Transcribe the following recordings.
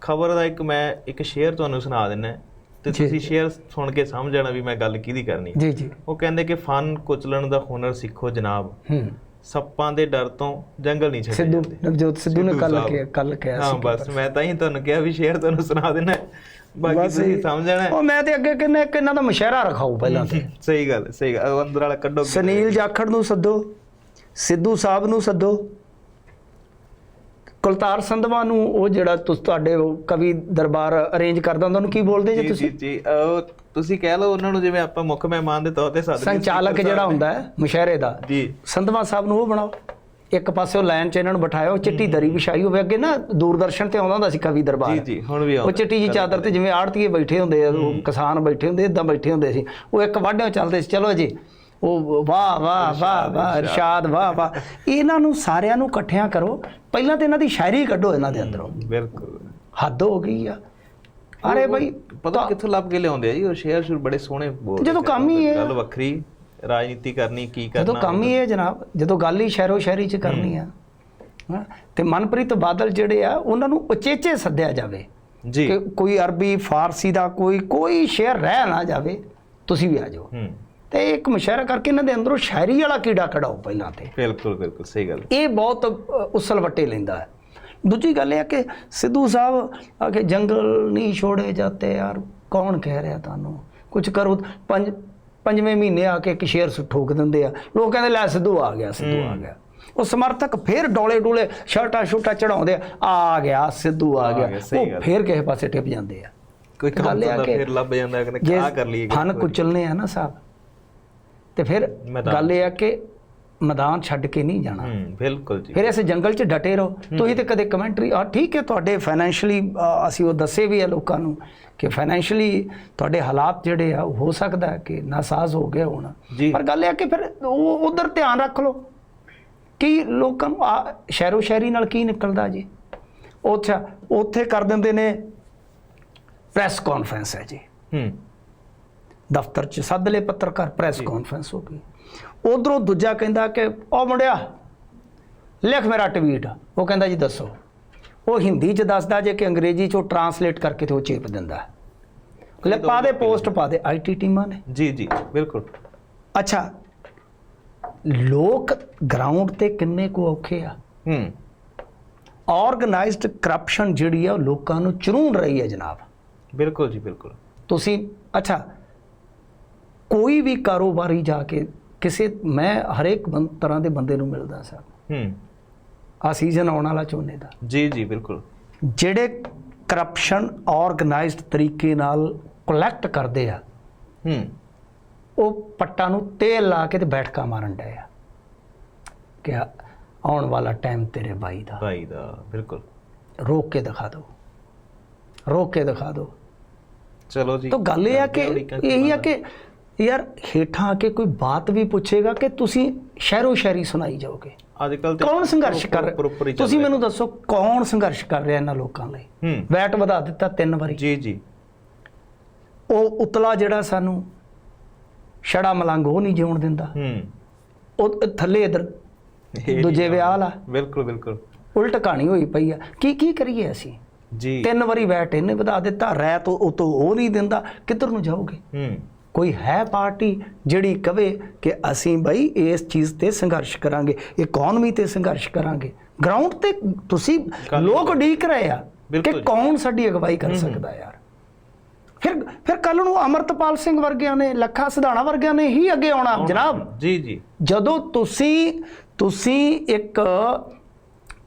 ਖਬਰ ਦਾ ਇੱਕ ਮੈਂ ਇੱਕ ਸ਼ੇਅਰ ਤੁਹਾਨੂੰ ਸੁਣਾ ਦਿੰਨਾ। ਤੇ ਤੁਸੀਂ ਸ਼ੇਅਰ ਸੁਣ ਕੇ ਸਮਝ ਜਾਣਾ ਵੀ ਮੈਂ ਗੱਲ ਕਿਹਦੀ ਕਰਨੀ। ਜੀ ਜੀ। ਉਹ ਕਹਿੰਦੇ ਕਿ ਫਨ ਕੁਚਲਣ ਦਾ ਹੁਨਰ ਸਿੱਖੋ ਜਨਾਬ। ਹੂੰ। ਸੱਪਾਂ ਦੇ ਡਰ ਤੋਂ ਜੰਗਲ ਨਹੀਂ ਛੱਡੇ ਸਿੱਧੂ ਨਵਜੋਤ ਸਿੱਧੂ ਨੇ ਕੱਲ। ਕਿਹਾ ਕੱਲ ਕਿਹਾ ਹਾਂ ਸੀ ਬਸ ਮੈਂ ਤਾਂ ਹੀ ਤੁਹਾਨੂੰ ਕਿਹਾ ਵੀ ਸ਼ੇਅਰ ਤੁਹਾਨੂੰ ਸੁਣਾ ਦੇਣਾ ਹੈ। ਬਾਕੀ ਤੁਸੀਂ ਇਹ- ਸਮਝ ਜਾਣਾ। ਹੈ। ਉਹ ਮੈਂ ਤੇ ਅੱਗੇ ਕਹਿੰਦਾ ਕਿ ਇਹਨਾਂ ਦਾ ਮਸ਼ਹਿਰਾ ਰਖਾਓ ਪਹਿਲਾਂ ਤੇ। ਸਹੀ ਗੱਲ ਸਹੀ ਗੱਲ ਉਹ ਅੰਦਰ ਵਾਲਾ ਕੱਢੋ। ਸੁਨੀਲ ਜਾਖੜ ਨੂੰ ਸੱਦੋ ਸਿੱਧੂ ਸਾਹਿਬ ਨੂੰ ਸੱਦੋ। ਕੁਲਤਾਰ ਸੰਧਵਾ ਨੂੰ ਉਹ ਜਿਹੜਾ ਤੁਸ ਤੁਹਾਡੇ ਉਹ ਕਵੀ ਦਰਬਾਰ ਅਰੇਂਜ ਕਰਦਾ ਹੁੰਦਾ ਉਹਨੂੰ ਕੀ ਬੋਲਦੇ ਜੇ ਤੁਸੀਂ? ਜੀ ਜੀ ਉਹ ਤੁਸੀਂ ਕਹਿ ਲਓ ਉਹਨਾਂ ਨੂੰ ਜਿਵੇਂ ਆਪਾਂ ਮੁੱਖ ਮਹਿਮਾਨ ਦੇ ਤੌਰ ਤੇ ਸੱਦ ਸੰਚਾਲਕ ਜਿਹੜਾ ਹੁੰਦਾ ਹੈ ਮੁਸ਼ਹਿਰੇ ਦਾ। ਜੀ। ਸੰਧਵਾ ਸਾਹਿਬ ਨੂੰ ਉਹ ਬਣਾਓ। ਇੱਕ ਪਾਸੇ ਉਹ ਲਾਈਨ 'ਚ ਇਹਨਾਂ ਨੂੰ ਬਿਠਾਇਓ ਚਿੱਟੀ ਦਰੀ ਵਿਛਾਈ ਹੋਵੇ। ਅੱਗੇ ਨਾ ਦੂਰਦਰਸ਼ਨ ਤੇ ਆਉਂਦਾ ਹੁੰਦਾ ਸੀ ਕਵੀ ਦਰਬਾਰ। ਜੀ ਜੀ ਹੁਣ ਵੀ ਉਹ ਆਉਂਦਾ। ਚਿੱਟੀ ਜੀ ਚਾਦਰ ਤੇ ਜਿਵੇਂ ਆੜਤੀਏ ਬੈਠੇ ਹੁੰਦੇ ਆ ਉਹ ਕਿਸਾਨ ਬੈਠੇ ਹੁੰਦੇ ਇਦਾਂ ਬੈਠੇ ਹੁੰਦੇ ਸੀ। ਉਹ ਇੱਕ ਵਾਢਿਓ ਚੱਲਦੇ ਸੀ। ਚਲੋ ਜੀ ਉਹ ਵਾਹ ਵਾਹ ਵਾਹ ਵਾਹ ਇਰਸ਼ਾਦ। ਵਾਹ ਵਾਹ। ਇਹਨਾਂ ਨੂੰ ਸਾਰਿਆਂ ਨੂੰ ਇਕੱਠਿਆਂ ਕਰੋ। ਪਹਿਲਾਂ ਤੇ ਇਹਨਾਂ ਦੀ ਸ਼ਾਇਰੀ ਕੱਢੋ ਇਹਨਾਂ ਦੇ ਅੰਦਰੋਂ। ਬਿਲਕੁਲ। ਹੱਦ ਹੋ ਗਈ ਆ। ਅਰੇ ਬਈ ਪਤਾ ਕਿੱਥੋਂ ਲੱਭ ਕੇ ਲਿਆਉਂਦੇ ਆ ਜੀ ਉਹ ਸ਼ੇਅਰ ਸ਼ੁਰ ਬੜੇ ਸੋਹਣੇ ਬੋਲਦੇ ਜਦੋਂ ਕੰਮ ਹੀ ਇਹ। ਗੱਲ ਵੱਖਰੀ ਰਾਜਨੀਤੀ ਕਰਨੀ ਕੀ ਕਰਨਾ ਜਦੋਂ ਕੰਮ ਹੀ ਇਹ ਜਨਾਬ ਜਦੋਂ ਗੱਲ ਹੀ ਸ਼ਹਿਰੋ ਸ਼ਹਿਰੀ ਚ ਕਰਨੀ ਆ ਤੇ ਮਨਪ੍ਰੀਤ ਬਾਦਲ ਜਿਹੜੇ ਆ ਉਹਨਾਂ ਨੂੰ ਉਚੇਚੇ ਸੱਦਿਆ ਜਾਵੇ। ਜੀ। ਕਿ ਕੋਈ ਅਰਬੀ ਫਾਰਸੀ ਦਾ ਕੋਈ ਕੋਈ ਸ਼ੇਰ ਰਹਿ ਨਾ ਜਾਵੇ ਤੁਸੀਂ ਵੀ ਆ ਜਾਓ। ਹੂੰ। ਤੇ ਇੱਕ ਮੁਸ਼ਾਇਰਾ ਕਰਕੇ ਇਹਨਾਂ ਦੇ ਅੰਦਰੋਂ ਸ਼ਾਇਰੀ ਵਾਲਾ ਕੀੜਾ ਕਢਾਓ ਪਹਿਲਾਂ ਤੇ। ਬਿਲਕੁਲ ਬਿਲਕੁਲ ਸਹੀ ਗੱਲ। ਇਹ ਬਹੁਤ ਉਸਲ ਵੱਟੇ ਲੈਂਦਾ ਹੈ। ਦੂਜੀ ਗੱਲ ਇਹ ਹੈ ਕਿ ਸਿੱਧੂ ਸਾਹਿਬ ਆ ਕਿ ਜੰਗਲ ਨਹੀਂ ਛੋੜੇ ਜਾਂਦੇ ਯਾਰ ਕੌਣ ਕਹਿ ਰਿਹਾ ਤੁਹਾਨੂੰ? ਕੁਝ ਕਰੋ ਪੰਜ ਪੰਜਵੇਂ ਮਹੀਨੇ ਆ ਕੇ ਇੱਕ ਸ਼ੇਰ ਠੋਕ ਦਿੰਦੇ ਆ। ਲੋਕ ਕਹਿੰਦੇ ਲੈ ਸਿੱਧੂ ਆ ਗਿਆ ਸਿੱਧੂ ਆ ਗਿਆ। ਉਹ ਸਮਰਥਕ ਫਿਰ ਡੋਲੇ ਡੋਲੇ ਸ਼ਰਟਾਂ ਸ਼ੂਟਾਂ ਚੜਾਉਂਦੇ ਆ ਆ ਗਿਆ ਸਿੱਧੂ ਆ ਗਿਆ। ਉਹ। ਫਿਰ ਕਿਸੇ ਪਾਸੇ ਟਿਪ ਜਾਂਦੇ ਆ। ਕੋਈ ਕੰਮ ਤਾਂ ਫਿਰ ਲੱਭ ਜਾਂਦਾ ਕਿ ਆ ਕਰ ਲਈਏ ਫਨ ਕੁਚਲਨੇ ਆ ਨਾ ਸਾਹਿਬ ਤੇ ਫਿਰ ਗੱਲ ਇਹ ਆ ਕਿ ਮੈਦਾਨ ਛੱਡ ਕੇ ਨਹੀਂ ਜਾਣਾ। ਬਿਲਕੁਲ ਜੀ। ਫਿਰ ਇਸ ਜੰਗਲ 'ਚ ਡਟੇ ਰਹੋ। ਤੁਸੀਂ ਤੇ ਕਦੇ ਕਮੈਂਟਰੀ ਆ ਠੀਕ ਹੈ ਤੁਹਾਡੇ ਫਾਈਨੈਂਸ਼ੀਅਲੀ ਅਸੀਂ ਉਹ ਦੱਸੇ ਵੀ ਆ ਲੋਕਾਂ ਨੂੰ ਕਿ ਫਾਈਨੈਂਸ਼ੀਅਲੀ ਤੁਹਾਡੇ ਹਾਲਾਤ ਜਿਹੜੇ ਆ ਹੋ ਸਕਦਾ ਕਿ ਨਾਸਾਜ਼ ਹੋ ਗਏ ਹੋਣ। ਪਰ ਗੱਲ ਇਹ ਆ ਕਿ ਫਿਰ ਉਹ ਉਧਰ ਧਿਆਨ ਰੱਖ ਲਓ ਕਿ ਲੋਕਾਂ ਨੂੰ ਆ ਸ਼ਹਿਰੋ ਸ਼ਹਿਰੀ ਨਾਲ ਕੀ ਨਿਕਲਦਾ ਜੀ? ਉੱਥੇ ਉੱਥੇ ਕਰ ਦਿੰਦੇ ਨੇ ਪ੍ਰੈਸ ਕਾਨਫਰੰਸ ਹੈ ਜੀ। ਹੂੰ। ਦਫ਼ਤਰ 'ਚ ਸੱਦ ਲਏ ਪੱਤਰਕਾਰ ਪ੍ਰੈਸ ਕਾਨਫਰੰਸ ਹੋ ਗਈ। ਉਧਰੋਂ ਦੂਜਾ ਕਹਿੰਦਾ ਕਿ ਉਹ ਮੁੰਡਿਆ ਲਿਖ ਮੇਰਾ ਟਵੀਟ ਉਹ ਕਹਿੰਦਾ ਜੀ ਦੱਸੋ ਉਹ ਹਿੰਦੀ 'ਚ ਦੱਸਦਾ ਜੇ ਕਿ ਅੰਗਰੇਜ਼ੀ 'ਚੋਂ ਟਰਾਂਸਲੇਟ ਕਰਕੇ ਤੇ ਉਹ ਚੇਪ ਦਿੰਦਾ। ਲੈ ਪਾ ਦੇ ਪੋਸਟ ਪਾ ਦੇ ਆਈਟੀ ਟੀਮਾਂ ਨੇ। ਜੀ ਜੀ ਬਿਲਕੁਲ। ਅੱਛਾ ਲੋਕ ਗਰਾਊਂਡ ਤੇ ਕਿੰਨੇ ਕੁ ਔਖੇ ਆ? ਹੂੰ। ਆਰਗੇਨਾਈਜ਼ਡ ਕਰਪਸ਼ਨ ਜਿਹੜੀ ਆ ਉਹ ਲੋਕਾਂ ਨੂੰ ਚਰੂਣ ਰਹੀ ਹੈ ਜਨਾਬ। ਬਿਲਕੁਲ ਜੀ ਬਿਲਕੁਲ। ਤੁਸੀਂ ਅੱਛਾ ਕੋਈ ਵੀ ਕਾਰੋਬਾਰੀ ਜਾ ਕੇ ਕਿਸੇ ਮੈਂ ਹਰੇਕ ਤਰ੍ਹਾਂ ਦੇ ਬੰਦੇ ਨੂੰ ਮਿਲਦਾ ਸਰ। ਹੂੰ। ਆ ਸੀਜ਼ਨ ਆਉਣ ਵਾਲਾ ਝੋਨੇ ਦਾ। ਜੀ ਜੀ ਬਿਲਕੁਲ। ਜਿਹੜੇ ਕਰਪਸ਼ਨ ਆਰਗੇਨਾਈਜ਼ਡ ਤਰੀਕੇ ਨਾਲ ਕਲੈਕਟ ਕਰਦੇ ਆ ਹੂੰ। ਉਹ ਪੱਟਾਂ ਨੂੰ ਤੇਲ ਲਾ ਕੇ ਤੇ ਬੈਠਕਾਂ ਮਾਰਨ ਡਏ ਆ। ਕਿ ਆਉਣ ਵਾਲਾ ਟਾਈਮ ਤੇਰੇ ਬਾਈ ਦਾ। ਭਾਈ ਦਾ ਬਿਲਕੁਲ। ਰੋਕ ਕੇ ਦਿਖਾ ਦਿਓ ਰੋਕ ਕੇ ਦਿਖਾ ਦਿਓ ਚਲੋ ਜੀ। ਤਾਂ ਗੱਲ ਇਹ ਆ ਕਿ ਇਹ ਆ ਕਿ ਯਾਰ ਹੇਠਾਂ ਆ ਕੇ ਕੋਈ ਬਾਤ ਵੀ ਪੁੱਛੇਗਾ ਕਿ ਤੁਸੀਂ ਸ਼ਹਿਰੋ ਸ਼ਹਿਰੀ ਸੁਣਾਈ ਜਾਓਗੇ। ਅੱਜ ਕੱਲ ਕੌਣ ਸੰਘਰਸ਼ ਕਰ ਤੁਸੀਂ। ਮੈਨੂੰ ਦੱਸੋ ਕੌਣ ਸੰਘਰਸ਼ ਕਰ ਰਿਹਾ ਇਹਨਾਂ ਲੋਕਾਂ ਲਈ? ਵੈਟ ਵਧਾ ਦਿੱਤਾ ਤਿੰਨ ਵਾਰੀ। ਜੀ ਜੀ। ਉਹ ਉਤਲਾ ਜਿਹੜਾ ਸਾਨੂੰ ਛੜਾ ਮਲੰਗ ਉਹ ਨਹੀਂ ਜਿਉਣ ਦਿੰਦਾ। ਹੂੰ। ਉਹ ਥੱਲੇ ਇਧਰ ਦੂਜੇ ਵਿਆਹ ਵਾਲਾ। ਬਿਲਕੁਲ ਬਿਲਕੁਲ। ਉਲਟ ਕਹਾਣੀ ਹੋਈ ਪਈ ਆ। ਕੀ ਕੀ ਕਰੀਏ ਅਸੀਂ? ਜੀ। ਤਿੰਨ ਵਾਰੀ ਵੈਟ ਇਹਨੇ ਵਧਾ ਦਿੱਤਾ ਰੈਤ ਉਹ ਤੋਂ ਉਹ ਨਹੀਂ ਦਿੰਦਾ। ਕਿੱਧਰ ਨੂੰ ਜਾਓਗੇ? ਹੂੰ। ਕੋਈ ਹੈ ਪਾਰਟੀ ਜਿਹੜੀ ਕਵੇ ਕਿ ਅਸੀਂ ਬਈ ਇਸ ਚੀਜ਼ ਤੇ ਸੰਘਰਸ਼ ਕਰਾਂਗੇ ਇਕਨੋਮੀ ਤੇ ਸੰਘਰਸ਼ ਕਰਾਂਗੇ? ਗਰਾਊਂਡ ਤੇ ਤੁਸੀਂ ਲੋਕ ਉਡੀਕ ਰਹੇ ਆ ਕਿ। ਕੌਣ ਸਾਡੀ ਅਗਵਾਈ ਕਰ ਸਕਦਾ ਯਾਰ? ਫਿਰ ਫਿਰ ਕੱਲ ਨੂੰ ਅਮਰਤਪਾਲ ਸਿੰਘ ਵਰਗਿਆਂ ਨੇ ਲੱਖਾ ਸਿਧਾਣਾ ਵਰਗਿਆਂ ਨੇ ਹੀ ਅੱਗੇ ਆਉਣਾ ਜਨਾਬ। ਜੀ ਜੀ। ਜਦੋਂ ਤੁਸੀਂ ਤੁਸੀਂ ਇੱਕ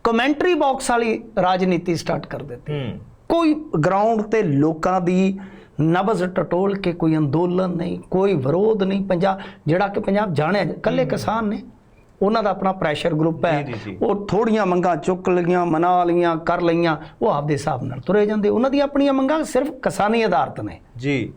ਕਮੈਂਟਰੀ ਬਾਕਸ ਵਾਲੀ ਰਾਜਨੀਤੀ ਸਟਾਰਟ ਕਰ ਦਿੱਤੀ। ਕੋਈ ਗਰਾਊਂਡ ਤੇ ਲੋਕਾਂ ਦੀ ਨਬਜ਼ ਟਟੋਲ ਕੇ ਕੋਈ ਅੰਦੋਲਨ ਨਹੀਂ ਕੋਈ ਵਿਰੋਧ ਨਹੀਂ। ਪੰਜਾਬ ਜਿਹੜਾ ਕਿ ਪੰਜਾਬ ਜਾਣਿਆ ਇਕੱਲੇ ਕਿਸਾਨ ਨੇ। ਉਹਨਾਂ ਦਾ ਆਪਣਾ ਪ੍ਰੈਸ਼ਰ ਗਰੁੱਪ ਹੈ। ਉਹ ਥੋੜੀਆਂ ਮੰਗਾਂ ਚੁੱਕ ਲਈਆਂ ਮਨਾ ਲਈਆਂ ਕਰ ਲਈਆਂ ਉਹ ਆਪਦੇ ਹਿਸਾਬ ਨਾਲ ਤੁਰੇ ਜਾਂਦੇ। ਉਹਨਾਂ ਦੀਆਂ ਆਪਣੀਆਂ ਮੰਗਾਂ ਸਿਰਫ ਕਿਸਾਨੀ ਆਧਾਰਿਤ ਨੇ। ਜੀ।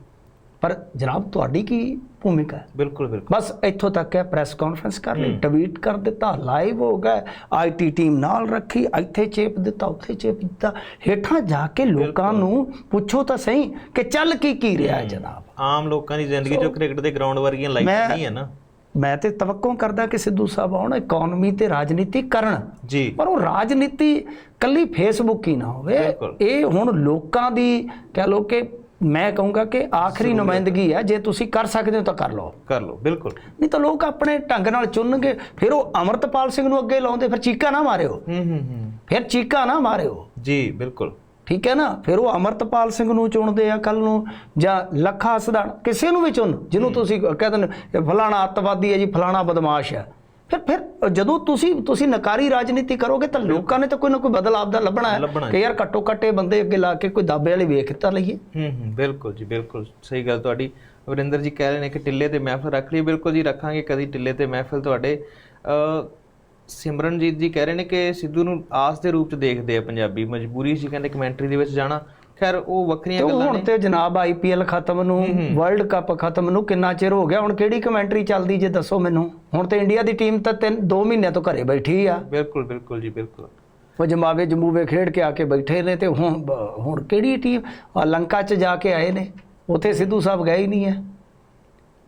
ਪਰ ਜਨਾਬ ਤੁਹਾਡੀ ਕੀ ਭੂਮਿਕਾ ਹੈ? ਬਿਲਕੁਲ ਬਿਲਕੁਲ। ਬਸ ਇੱਥੋਂ ਤੱਕ ਹੈ ਪ੍ਰੈਸ ਕਾਨਫਰੰਸ ਕਰ ਲਈ ਟਵੀਟ ਕਰ ਦਿੱਤਾ ਲਾਈਵ ਹੋ ਗਿਆ ਆਈਟੀ ਟੀਮ ਨਾਲ ਰੱਖੀ ਇੱਥੇ ਚੇਪ ਦਿੱਤਾ ਉੱਥੇ ਚੇਪ ਦਿੱਤਾ। ਹੇਠਾਂ ਜਾ ਕੇ ਲੋਕਾਂ ਨੂੰ ਪੁੱਛੋ ਤਾਂ ਸਹੀ ਕਿ ਚੱਲ ਕੀ ਕੀ ਰਿਹਾ ਹੈ ਜਨਾਬ? ਆਮ ਲੋਕਾਂ ਦੀ ਜ਼ਿੰਦਗੀ ਚੋਂ ਕ੍ਰਿਕਟ ਦੇ ਗਰਾਊਂਡ ਵਰਗੀਆਂ ਲਾਈਫ ਨਹੀਂ ਹੈ ਨਾ। ਮੈਂ ਤੇ ਤਵੱਕੋ ਕਰਦਾ ਕਿ ਸਿੱਧੂ ਸਾਹਿਬ ਆਉਣ ਇਕਨੋਮੀ ਤੇ ਰਾਜਨੀਤੀ ਕਰਨ ਜੀ। ਪਰ ਉਹ ਰਾਜਨੀਤੀ ਕੱਲੀ ਫੇਸਬੁੱਕ ਹੀ ਨਾ ਹੋਵੇ। ਇਹ ਹੁਣ ਲੋਕਾਂ ਦੀ ਕਹਿ ਲੋ ਕਿ ਮੈਂ ਕਹੂੰਗਾ ਕਿ ਆਖਰੀ ਨੁਮਾਇੰਦਗੀ ਹੈ ਜੇ ਤੁਸੀਂ ਕਰ ਸਕਦੇ ਹੋ ਤਾਂ ਕਰ ਲਓ। ਕਰ ਲਓ ਬਿਲਕੁਲ। ਨਹੀਂ ਤਾਂ ਲੋਕ ਆਪਣੇ ਢੰਗ ਨਾਲ ਚੁਣਨਗੇ ਫਿਰ ਉਹ ਅਮਰਤਪਾਲ ਸਿੰਘ ਨੂੰ ਅੱਗੇ ਲਾਉਂਦੇ ਫਿਰ ਚੀਕਾ ਨਾ ਮਾਰਿਓ। ਹੂੰ ਹੂੰ ਹੂੰ। ਫਿਰ ਚੀਕਾ ਨਾ ਮਾਰਿਓ। ਜੀ ਬਿਲਕੁਲ। ਠੀਕ ਹੈ ਨਾ? ਫਿਰ ਉਹ ਅਮਰਤਪਾਲ ਸਿੰਘ ਨੂੰ ਚੁਣਦੇ ਆ ਕੱਲ ਨੂੰ ਜਾਂ ਲੱਖਾ ਸਦਾਨ ਕਿਸੇ ਨੂੰ ਵੀ ਚੁਣ ਜਿਹਨੂੰ ਤੁਸੀਂ ਕਹਿੰਦੇ ਫਲਾਣਾ ਅੱਤਵਾਦੀ ਹੈ ਜੀ ਫਲਾਣਾ ਬਦਮਾਸ਼ ਹੈ। ਫਿਰ ਫਿਰ ਜਦੋਂ ਤੁਸੀਂ ਤੁਸੀਂ ਨਕਾਰੀ ਰਾਜਨੀਤੀ ਕਰੋਗੇ ਤਾਂ ਲੋਕਾਂ ਨੇ ਤਾਂ ਕੋਈ ਨਾ ਕੋਈ ਬਦਲਾਅ ਦਾ ਲੱਭਣਾ ਹੈ ਕਿ ਯਾਰ ਘੱਟੋ ਘੱਟੇ ਬੰਦੇ ਅੱਗੇ ਲਾ ਕੇ ਕੋਈ ਦਾਬੇ ਵਾਲੀ ਵੇਖ ਤਾਂ ਲਈਏ। ਹੂੰ ਹੂੰ ਬਿਲਕੁਲ ਜੀ ਬਿਲਕੁਲ। ਸਹੀ ਗੱਲ ਤੁਹਾਡੀ। ਵਰਿੰਦਰ ਜੀ ਕਹਿ ਰਹੇ ਨੇ ਕਿ ਟਿੱਲੇ ਤੇ ਮਹਿਫਲ ਰੱਖ ਲਈ ਬਿਲਕੁਲ ਜੀ ਰੱਖਾਂਗੇ ਕਦੀ ਟਿੱਲੇ ਤੇ ਮਹਿਫਲ ਤੁਹਾਡੇ। ਅ ਸਿਮਰਨਜੀਤ ਜੀ ਕਹਿ ਰਹੇ ਨੇ ਕਿ ਸਿੱਧੂ ਨੂੰ ਆਸ ਦੇ ਰੂਪ ਚ ਦੇਖਦੇ ਆ ਪੰਜਾਬੀ। ਮਜਬੂਰੀ ਸੀ ਕਹਿੰਦੇ ਕਮੈਂਟਰੀ ਦੇ ਵਿੱਚ ਜਾਣਾ। ਖੈਰ ਉਹ ਵੱਖਰੀਆਂ ਗੱਲਾਂ ਹੁਣ ਨੇ। ਤੇ ਜਨਾਬ ਆਈਪੀਐਲ ਖਤਮ ਨੂੰ ਵਰਲਡ ਕੱਪ ਖਤਮ ਨੂੰ ਕਿੰਨਾ ਚਿਰ ਹੋ ਗਿਆ? ਹੁਣ ਕਿਹੜੀ ਕਮੈਂਟਰੀ ਚੱਲਦੀ ਜੇ ਦੱਸੋ ਮੈਨੂੰ? ਹੁਣ ਤੇ ਇੰਡੀਆ ਦੀ ਟੀਮ ਤਾਂ ਤਿੰਨ 2 ਮਹੀਨਿਆਂ ਤੋਂ ਘਰੇ ਬੈਠੀ ਆ। ਬਿਲਕੁਲ ਬਿਲਕੁਲ ਜੀ ਬਿਲਕੁਲ। ਉਹ ਜਮਾਵੇ ਜਮੂਵੇ ਖੇਡ ਕੇ ਆ ਕੇ ਬੈਠੇ ਨੇ ਤੇ ਹੁਣ ਹੁਣ ਕਿਹੜੀ ਟੀਮ? ਲੰਕਾ 'ਚ ਜਾ ਕੇ ਆਏ ਨੇ। ਉੱਥੇ ਸਿੱਧੂ ਸਾਹਿਬ ਗਏ ਹੀ ਨਹੀਂ ਹੈ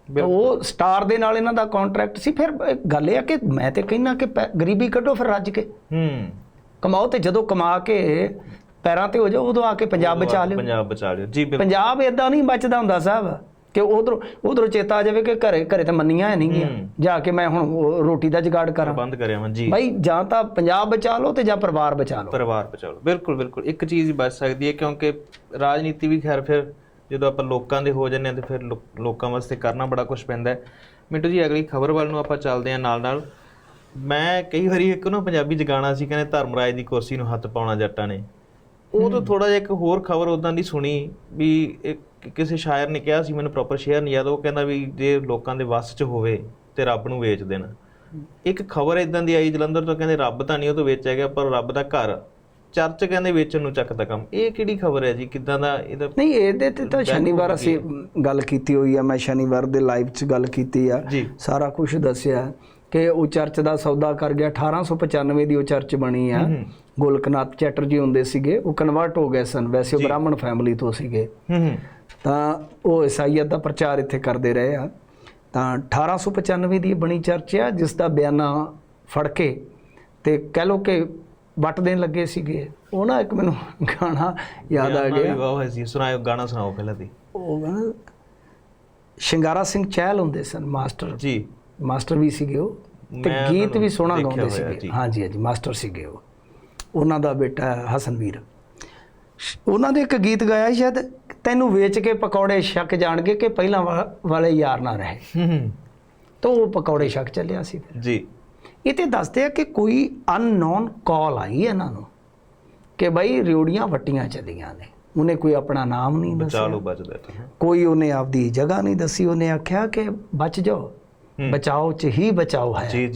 ਉਹ ਸਟਾਰ ਦੇ ਨਾਲ ਇਹਨਾਂ ਦਾ ਕੰਟਰੈਕਟ ਸੀ। ਫਿਰ ਗੱਲ ਇਹ ਆ ਕਿ ਮੈਂ ਤੇ ਕਹਿੰਨਾ ਕਿ ਗਰੀਬੀ ਕੱਢੋ ਫਿਰ ਰੱਜ ਕੇ। ਹੂੰ। ਕਮਾਓ ਤੇ ਜਦੋਂ ਕਮਾ ਕੇ ਪੈਰਾਂ ਤੇ ਹੋ ਜਾਓ ਉਦੋਂ ਆ ਕੇ ਪੰਜਾਬ ਬਚਾ ਲਿਓ। ਪੰਜਾਬ ਬਚਾ ਲਿਓ। ਜੀ ਬਿਲਕੁਲ। ਪੰਜਾਬ ਇਦਾਂ ਨਹੀਂ ਬਚਦਾ ਹੁੰਦਾ ਸਾਹਿਬ ਕਿ ਉਧਰ ਉਧਰ ਚੇਤਾ ਆ ਜਾਵੇ ਕਿ ਘਰੇ ਘਰੇ ਤੇ ਮੰਨੀਆਂ ਨਹੀਂ ਗੀਆਂ। ਜਾ ਕੇ ਮੈਂ ਹੁਣ ਰੋਟੀ ਦਾ ਜੁਗਾੜ ਕਰਾਂ। ਬੰਦ ਕਰਿਆ ਮੈਂ ਜੀ। ਭਾਈ ਜਾਂ ਤਾਂ ਪੰਜਾਬ ਬਚਾ ਲਓ ਤੇ ਜਾਂ ਪਰਿਵਾਰ ਬਚਾ ਲਓ। ਪਰਿਵਾਰ ਬਚਾ ਲਓ। ਬਿਲਕੁਲ ਬਿਲਕੁਲ। ਇੱਕ ਚੀਜ਼ ਹੀ ਬਚ ਸਕਦੀ ਹੈ ਕਿਉਂਕਿ ਰਾਜਨੀਤੀ ਵੀ ਖੈਰ ਫਿਰ ਜਦੋਂ ਆਪਾਂ ਲੋਕਾਂ ਦੇ ਹੋ ਜਾਂਦੇ ਹਾਂ ਤੇ ਫਿਰ ਲੋਕਾਂ ਵਾਸਤੇ ਕਰਨਾ ਬੜਾ ਕੁਝ ਪੈਂਦਾ ਹੈ। ਮਿੰਟੂ ਜੀ ਅਗਲੀ ਖਬਰ ਵੱਲ ਨੂੰ ਆਪਾਂ ਚੱਲਦੇ ਹਾਂ ਨਾਲ ਨਾਲ ਮੈਂ ਕਈ ਵਾਰੀ ਇੱਕ ਨਾ ਪੰਜਾਬੀ ਜਗਾਣਾ ਸੀ ਕਹਿੰਦੇ ਧਰਮਰਾਜ ਦੀ ਕੁਰਸੀ ਨੂੰ ਹੱਥ ਪਾਉਣਾ ਜੱਟਾਂ ਨੇ। ਉਹ ਤੋਂ ਥੋੜਾ ਜਿਹਾ ਇੱਕ ਹੋਰ ਖਬਰ ਉਦਾਂ ਦੀ ਸੁਣੀ ਵੀ ਇੱਕ ਕਿਸੇ ਸ਼ਾਇਰ ਨੇ ਕਿਹਾ ਸੀ ਮੈਨੂੰ ਪ੍ਰੋਪਰ ਸ਼ੇਅਰ ਨਹੀਂ ਯਾਦ ਉਹ ਕਹਿੰਦਾ ਵੀ ਜੇ ਲੋਕਾਂ ਦੇ ਵੱਸ 'ਚ ਹੋਵੇ ਤੇ ਰੱਬ ਨੂੰ ਵੇਚ ਦੇਣ। ਇੱਕ ਖਬਰ ਇਦਾਂ ਦੀ ਆਈ ਜਲੰਧਰ ਤੋਂ ਕਹਿੰਦੇ ਰੱਬ ਤਾਂ ਨਹੀਂ ਉਹ ਤੋਂ ਵੇਚਿਆ ਗਿਆ ਪਰ ਰੱਬ ਦਾ ਘਰ। ਚਰਚ ਕਹਿੰਦੇ ਵੇਚਣ ਨੂੰ ਚੱਕਦਾ ਕੰਮ। ਇਹ ਕਿਹੜੀ ਖਬਰ ਹੈ ਜੀ? ਕਿਦਾਂ ਦਾ ਇਹਦਾ ਨਹੀਂ ਇਹਦੇ ਤੇ ਤਾਂ ਸ਼ਨੀਵਾਰ ਅਸੀਂ ਗੱਲ ਕੀਤੀ ਹੋਈ ਆ ਮੈਂ ਸ਼ਨੀਵਾਰ ਦੇ ਲਾਈਵ 'ਚ ਗੱਲ ਕੀਤੀ ਆ। ਸਾਰਾ ਕੁਝ ਦੱਸਿਆ। ਕਿ ਉਹ ਚਰਚ ਦਾ ਸੌਦਾ ਕਰ ਗਿਆ। 1895 ਦੀ ਉਹ ਚਰਚ ਬਣੀ ਆ। ਗੋਲਕਨਾਥ ਚੈਟਰਜੀ ਹੁੰਦੇ ਸੀਗੇ। ਉਹ ਕਨਵਰਟ ਹੋ ਗਏ ਸਨ। ਵੈਸੇ ਉਹ ਬ੍ਰਾਹਮਣ ਫੈਮਿਲੀ ਤੋਂ ਸੀਗੇ। ਤਾਂ ਉਹ ਈਸਾਈਅਤ ਦਾ ਪ੍ਰਚਾਰ ਇੱਥੇ ਕਰਦੇ ਰਹੇ ਆ। ਤਾਂ 1895 ਦੀ ਬਣੀ ਚਰਚ ਆ ਜਿਸ ਦਾ ਬਿਆਨਾ ਫੜ ਕੇ ਤੇ ਕਹਿ ਲੋ ਕਿ ਵੱਟ ਦੇਣ ਲੱਗੇ ਸੀਗੇ। ਉਹ ਨਾ ਇੱਕ ਮੈਨੂੰ ਗਾਣਾ ਯਾਦ ਆ ਗਿਆ। ਵਾਹ ਜੀ। ਸੁਣਾਓ ਗਾਣਾ ਸੁਣਾਓ ਪਹਿਲਾਂ ਦੀ ਉਹ ਗਾਣਾ ਸ਼ਿੰਗਾਰਾ ਸਿੰਘ ਚਹਿਲ ਹੁੰਦੇ ਸਨ ਮਾਸਟਰ। ਜੀ। ਮਾਸਟਰ ਵੀ ਸੀਗੇ ਉਹ ਤੇ ਗੀਤ ਵੀ ਸੋਹਣਾ ਗਾਉਂਦੇ ਸੀਗੇ। ਹਾਂਜੀ ਹਾਂਜੀ ਮਾਸਟਰ ਸੀਗੇ ਉਹ। ਉਹਨਾਂ ਦਾ ਬੇਟਾ ਹਸਨਵੀਰ ਉਹਨਾਂ ਨੇ ਇੱਕ ਗੀਤ ਗਾਇਆ ਸ਼ਾਇਦ ਤੈਨੂੰ ਵੇਚ ਕੇ ਪਕੌੜੇ ਛੱਕ ਜਾਣਗੇ ਕਿ ਪਹਿਲਾਂ ਵਾਲੇ ਯਾਰ ਨਾ ਰਹੇ। ਹੂੰ ਤਾਂ ਉਹ ਪਕੌੜੇ ਛੱਕ ਚੱਲਿਆ ਸੀ ਫਿਰ। ਜੀ। ਇਹ ਤੇ ਦੱਸਦੇ ਆ ਕਿ ਕੋਈ ਅਨਨੋਨ ਕਾਲ ਆਈ ਇਹਨਾਂ ਨੂੰ ਕਿ ਬਈ ਰਿਉੜੀਆਂ ਵੱਟੀਆਂ ਚੱਲੀਆਂ ਨੇ। ਉਹਨੇ ਕੋਈ ਆਪਣਾ ਨਾਮ ਨਹੀਂ ਦੱਸਿਆ। ਲਓ ਬਚਦਾ ਕੋਈ ਉਹਨੇ ਆਪਦੀ ਜਗ੍ਹਾ ਨਹੀਂ ਦੱਸੀ। ਉਹਨੇ ਆਖਿਆ ਕਿ ਬਚ ਜਾਓ। ਬਚਾਓ ਚ ਹੀ ਬਚਾਓ ਹੈ। ਜੀ।